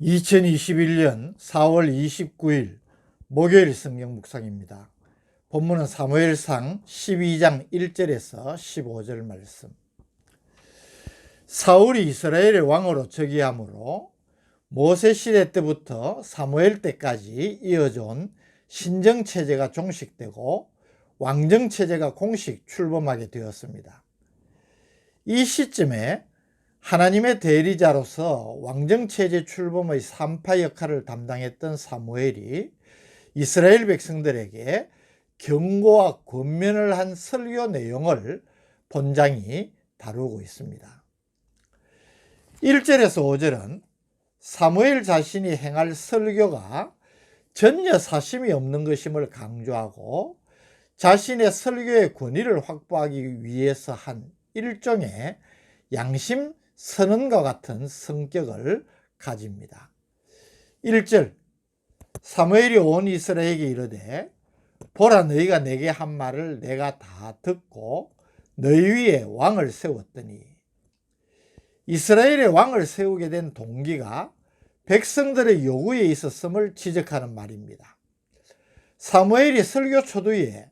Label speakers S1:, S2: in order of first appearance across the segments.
S1: 2021년 4월 29일 목요일 성경 묵상입니다. 본문은 사무엘상 12장 1절에서 15절 말씀. 사울이 이스라엘의 왕으로 즉위함으로 모세 시대 때부터 사무엘 때까지 이어져 온 신정 체제가 종식되고 왕정 체제가 공식 출범하게 되었습니다. 이 시점에 하나님의 대리자로서 왕정체제 출범의 산파 역할을 담당했던 사무엘이 이스라엘 백성들에게 경고와 권면을 한 설교 내용을 본장이 다루고 있습니다. 1절에서 5절은 사무엘 자신이 행할 설교가 전혀 사심이 없는 것임을 강조하고 자신의 설교의 권위를 확보하기 위해서 한 일종의 양심 선언과 같은 성격을 가집니다. 1절 사무엘이 온 이스라엘에게 이르되 보라 너희가 내게 한 말을 내가 다 듣고 너희 위에 왕을 세웠더니 이스라엘의 왕을 세우게 된 동기가 백성들의 요구에 있었음을 지적하는 말입니다. 사무엘이 설교 초두에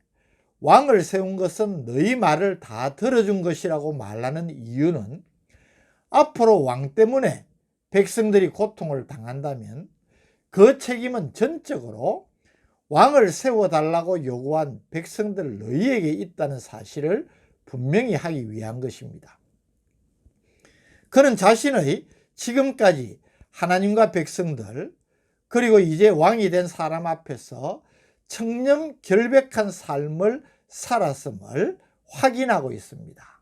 S1: 왕을 세운 것은 너희 말을 다 들어준 것이라고 말하는 이유는 앞으로 왕 때문에 백성들이 고통을 당한다면 그 책임은 전적으로 왕을 세워달라고 요구한 백성들 너희에게 있다는 사실을 분명히 하기 위한 것입니다. 그는 자신의 지금까지 하나님과 백성들 그리고 이제 왕이 된 사람 앞에서 청렴 결백한 삶을 살았음을 확인하고 있습니다.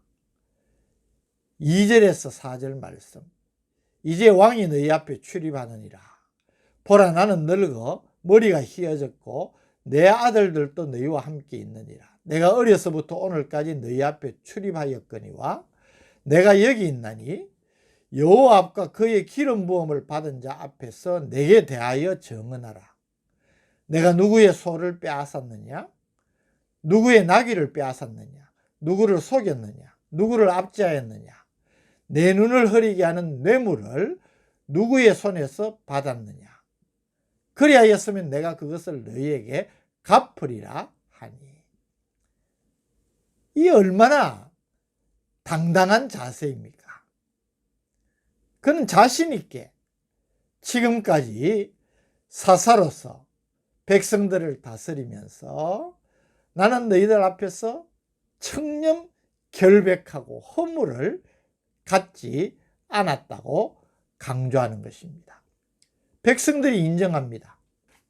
S1: 2절에서 4절 말씀. 이제 왕이 너희 앞에 출입하느니라. 보라 나는 늙어 머리가 휘어졌고 내 아들들도 너희와 함께 있느니라. 내가 어려서부터 오늘까지 너희 앞에 출입하였거니와 내가 여기 있나니 여호와 앞과 그의 기름 부음을 받은 자 앞에서 내게 대하여 정언하라. 내가 누구의 소를 빼앗았느냐? 누구의 나귀를 빼앗았느냐? 누구를 속였느냐? 누구를 압제하였느냐? 내 눈을 흐리게 하는 뇌물을 누구의 손에서 받았느냐? 그리하였으면 내가 그것을 너희에게 갚으리라 하니. 이 얼마나 당당한 자세입니까? 그는 자신있게 지금까지 사사로서 백성들을 다스리면서 나는 너희들 앞에서 청렴 결백하고 허물을 갖지 않았다고 강조하는 것입니다. 백성들이 인정합니다.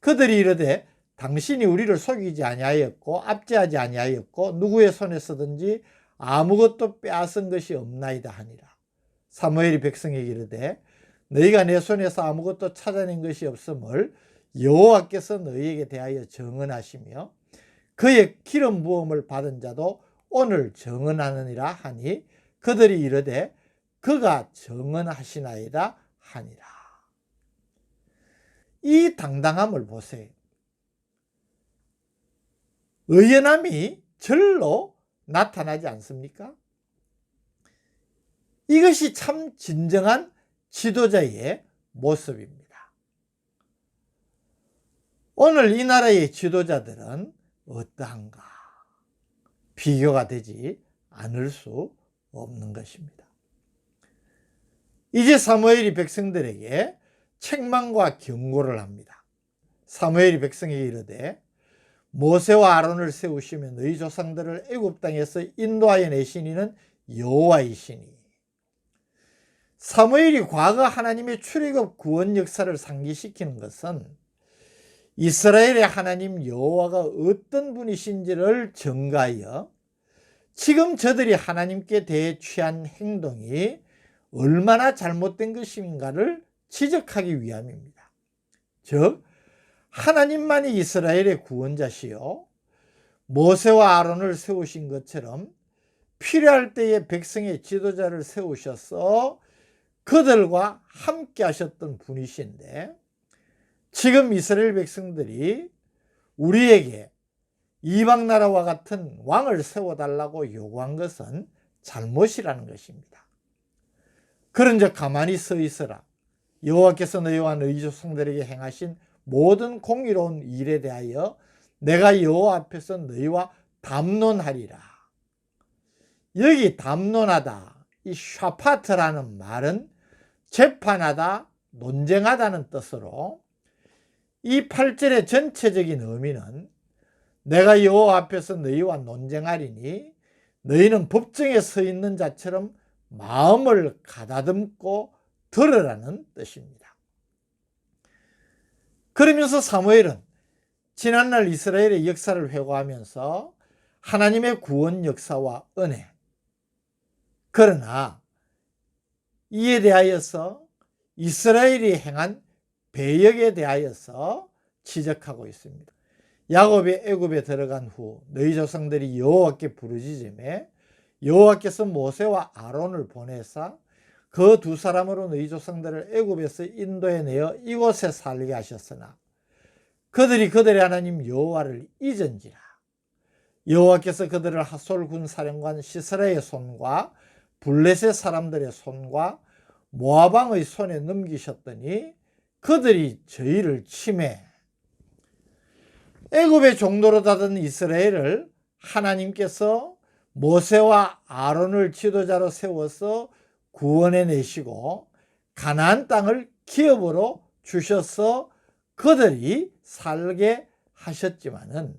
S1: 그들이 이르되 당신이 우리를 속이지 아니하였고 압제하지 아니하였고 누구의 손에서든지 아무것도 빼앗은 것이 없나이다 하니라. 사무엘이 백성에게 이르되 너희가 내 손에서 아무것도 찾아낸 것이 없음을 여호와께서 너희에게 대하여 정언하시며 그의 기름 부음을 받은 자도 오늘 정언하느니라 하니 그들이 이르되 그가 정언하시나이다 하니라. 이 당당함을 보세요. 의연함이 절로 나타나지 않습니까? 이것이 참 진정한 지도자의 모습입니다. 오늘 이 나라의 지도자들은 어떠한가? 비교가 되지 않을 수 없는 것입니다. 이제 사무엘이 백성들에게 책망과 경고를 합니다. 사무엘이 백성에게 이르되 모세와 아론을 세우시며 너희 조상들을 애굽 땅에서 인도하여 내시니는 여호와이시니 사무엘이 과거 하나님의 출애굽 구원 역사를 상기시키는 것은 이스라엘의 하나님 여호와가 어떤 분이신지를 증가하여 지금 저들이 하나님께 대해 취한 행동이 얼마나 잘못된 것인가를 지적하기 위함입니다. 즉 하나님만이 이스라엘의 구원자시요 모세와 아론을 세우신 것처럼 필요할 때에 백성의 지도자를 세우셔서 그들과 함께 하셨던 분이신데 지금 이스라엘 백성들이 우리에게 이방 나라와 같은 왕을 세워달라고 요구한 것은 잘못이라는 것입니다. 그런즉 가만히 서 있어라. 여호와께서 너희와 너희 조상들에게 행하신 모든 공의로운 일에 대하여 내가 여호와 앞에서 너희와 담론하리라. 여기 담론하다 이 샤파트라는 말은 재판하다, 논쟁하다는 뜻으로 이 8절의 전체적인 의미는 내가 여호와 앞에서 너희와 논쟁하리니 너희는 법정에 서 있는 자처럼 마음을 가다듬고 들으라는 뜻입니다. 그러면서 사무엘은 지난날 이스라엘의 역사를 회고하면서 하나님의 구원 역사와 은혜 그러나 이에 대하여서 이스라엘이 행한 배역에 대하여서 지적하고 있습니다. 야곱이 애굽에 들어간 후 너희 조상들이 여호와께 부르짖음에 여호와께서 모세와 아론을 보내사 그 두 사람으로 너희 조상들을 애굽에서 인도해 내어 이곳에 살게 하셨으나 그들이 그들의 하나님 여호와를 잊은지라. 여호와께서 그들을 하솔 군 사령관 시스라의 손과 블레셋 사람들의 손과 모아방의 손에 넘기셨더니 그들이 저희를 침해. 애굽의 종로로 다던 이스라엘을 하나님께서 모세와 아론을 지도자로 세워서 구원해 내시고 가나안 땅을 기업으로 주셔서 그들이 살게 하셨지만은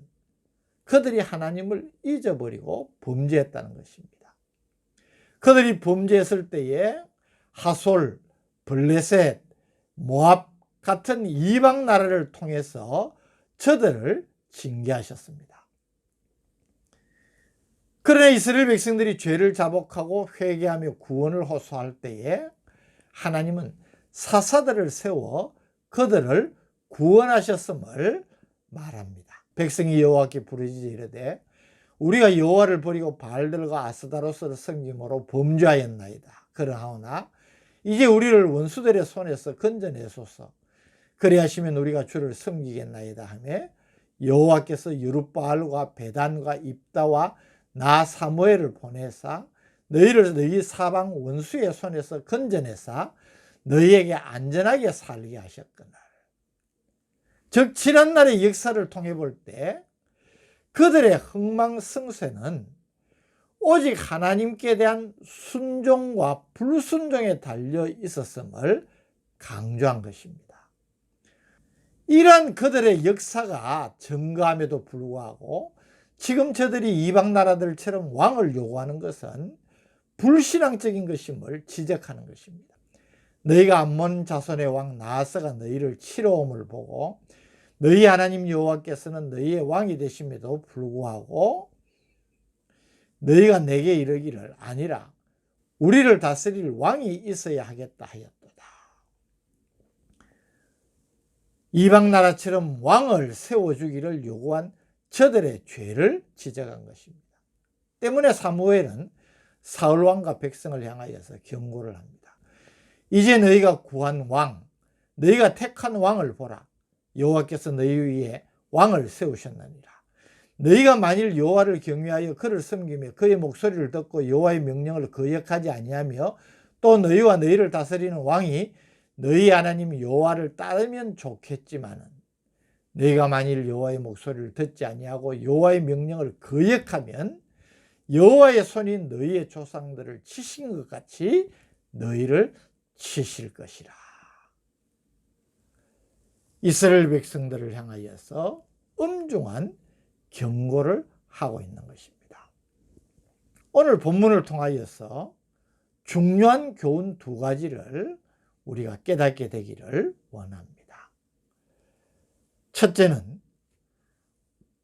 S1: 그들이 하나님을 잊어버리고 범죄했다는 것입니다. 그들이 범죄했을 때에 하솔, 블레셋, 모압 같은 이방 나라를 통해서 저들을 징계하셨습니다. 그러나 이스라엘 백성들이 죄를 자복하고 회개하며 구원을 호소할 때에 하나님은 사사들을 세워 그들을 구원하셨음을 말합니다. 백성이 여호와께 부르짖어 이르되 우리가 여호와를 버리고 바알들과 아스다로스를 섬김으로 범죄하였나이다. 그러하오나 이제 우리를 원수들의 손에서 건져내소서. 그리하시면 우리가 주를 섬기겠나이다 하며 여호와께서 유룹바알과 베단과 입다와 나 사무엘을 보내사 너희를 너희 사방 원수의 손에서 건져내사 너희에게 안전하게 살게 하셨거늘. 즉 지난 날의 역사를 통해 볼 때 그들의 흥망성쇠는 오직 하나님께 대한 순종과 불순종에 달려 있었음을 강조한 것입니다. 이러한 그들의 역사가 증거함에도 불구하고 지금 저들이 이방 나라들처럼 왕을 요구하는 것은 불신앙적인 것임을 지적하는 것입니다. 너희가 암몬 자손의 왕 나하스가 너희를 치러옴을 보고 너희 하나님 여호와께서는 너희의 왕이 되심에도 불구하고 너희가 내게 이르기를 아니라 우리를 다스릴 왕이 있어야 하겠다 하였도다. 이방 나라처럼 왕을 세워주기를 요구한 저들의 죄를 지적한 것입니다. 때문에 사무엘은 사울 왕과 백성을 향하여서 경고를 합니다. 이제 너희가 구한 왕, 너희가 택한 왕을 보라. 여호와께서 너희 위에 왕을 세우셨느니라. 너희가 만일 여호와를 경외하여 그를 섬기며 그의 목소리를 듣고 여호와의 명령을 거역하지 아니하며 또 너희와 너희를 다스리는 왕이 너희 하나님 여호와를 따르면 좋겠지만은 너희가 만일 여호와의 목소리를 듣지 아니하고 여호와의 명령을 거역하면 여호와의 손이 너희의 조상들을 치신 것 같이 너희를 치실 것이라. 이스라엘 백성들을 향하여서 엄중한 경고를 하고 있는 것입니다. 오늘 본문을 통하여서 중요한 교훈 두 가지를 우리가 깨닫게 되기를 원합니다. 첫째는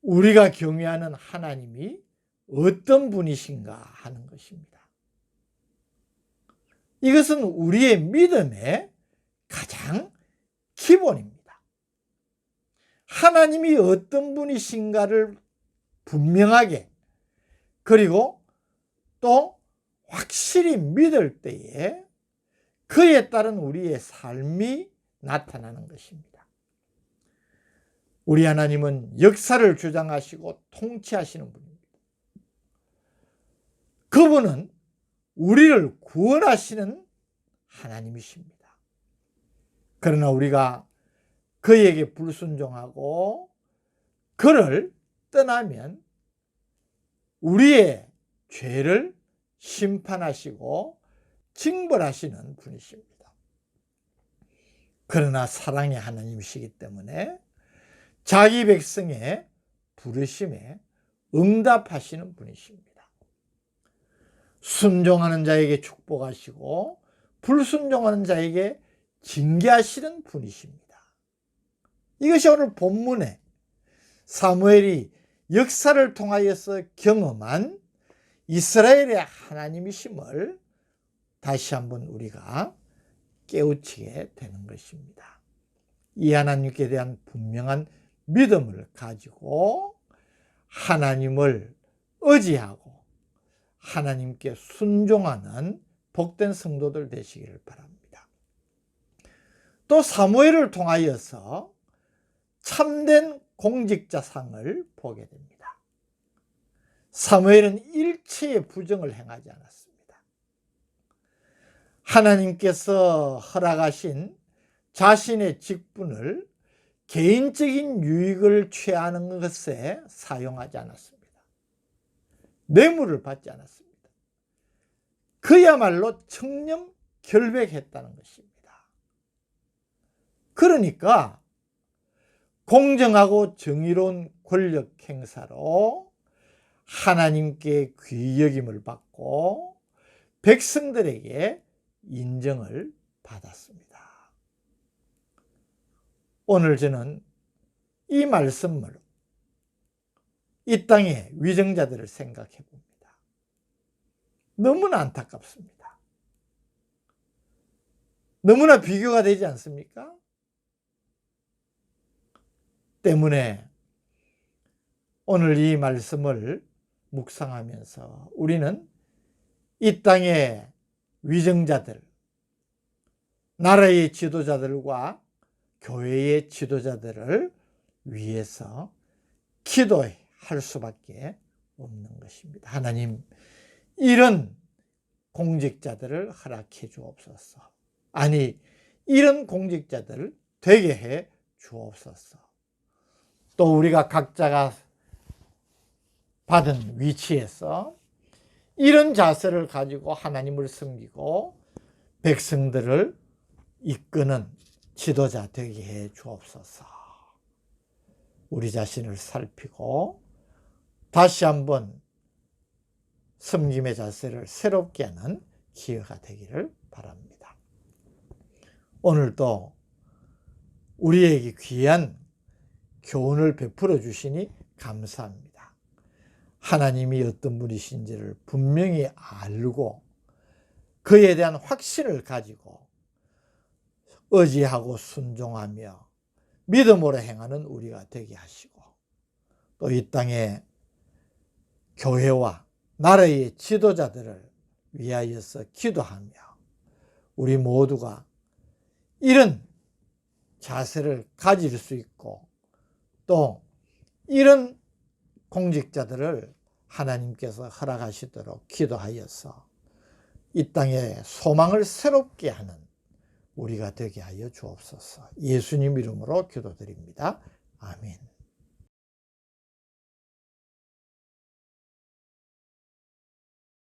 S1: 우리가 경외하는 하나님이 어떤 분이신가 하는 것입니다. 이것은 우리의 믿음의 가장 기본입니다. 하나님이 어떤 분이신가를 분명하게 그리고 또 확실히 믿을 때에 그에 따른 우리의 삶이 나타나는 것입니다. 우리 하나님은 역사를 주장하시고 통치하시는 분입니다. 그분은 우리를 구원하시는 하나님이십니다. 그러나 우리가 그에게 불순종하고 그를 떠나면 우리의 죄를 심판하시고 징벌하시는 분이십니다. 그러나 사랑의 하나님이시기 때문에 자기 백성의 부르심에 응답하시는 분이십니다. 순종하는 자에게 축복하시고 불순종하는 자에게 징계하시는 분이십니다. 이것이 오늘 본문에 사무엘이 역사를 통하여서 경험한 이스라엘의 하나님이심을 다시 한번 우리가 깨우치게 되는 것입니다. 이 하나님께 대한 분명한 믿음을 가지고 하나님을 의지하고 하나님께 순종하는 복된 성도들 되시기를 바랍니다. 또 사무엘을 통하여서 참된 공직자상을 보게 됩니다. 사무엘은 일체의 부정을 행하지 않았습니다. 하나님께서 허락하신 자신의 직분을 개인적인 유익을 취하는 것에 사용하지 않았습니다. 뇌물을 받지 않았습니다. 그야말로 청렴 결백했다는 것입니다. 그러니까 공정하고 정의로운 권력 행사로 하나님께 귀 여김을 받고 백성들에게 인정을 받았습니다. 오늘 저는 이 말씀을 이 땅의 위정자들을 생각해 봅니다. 너무나 안타깝습니다. 너무나 비교가 되지 않습니까? 때문에 오늘 이 말씀을 묵상하면서 우리는 이 땅의 위정자들, 나라의 지도자들과 교회의 지도자들을 위해서 기도할 수밖에 없는 것입니다. 하나님, 이런 공직자들을 허락해 주옵소서. 아니, 이런 공직자들을 되게 해 주옵소서. 또 우리가 각자가 받은 위치에서 이런 자세를 가지고 하나님을 섬기고 백성들을 이끄는 지도자 되게 해 주옵소서. 우리 자신을 살피고 다시 한번 섬김의 자세를 새롭게 하는 기회가 되기를 바랍니다. 오늘도 우리에게 귀한 교훈을 베풀어 주시니 감사합니다. 하나님이 어떤 분이신지를 분명히 알고 그에 대한 확신을 가지고 의지하고 순종하며 믿음으로 행하는 우리가 되게 하시고 또 이 땅에 교회와 나라의 지도자들을 위하여서 기도하며 우리 모두가 이런 자세를 가질 수 있고 또 이런 공직자들을 하나님께서 허락하시도록 기도하여서 이 땅에 소망을 새롭게 하는 우리가 되게 하여 주옵소서. 예수님 이름으로 기도드립니다. 아멘.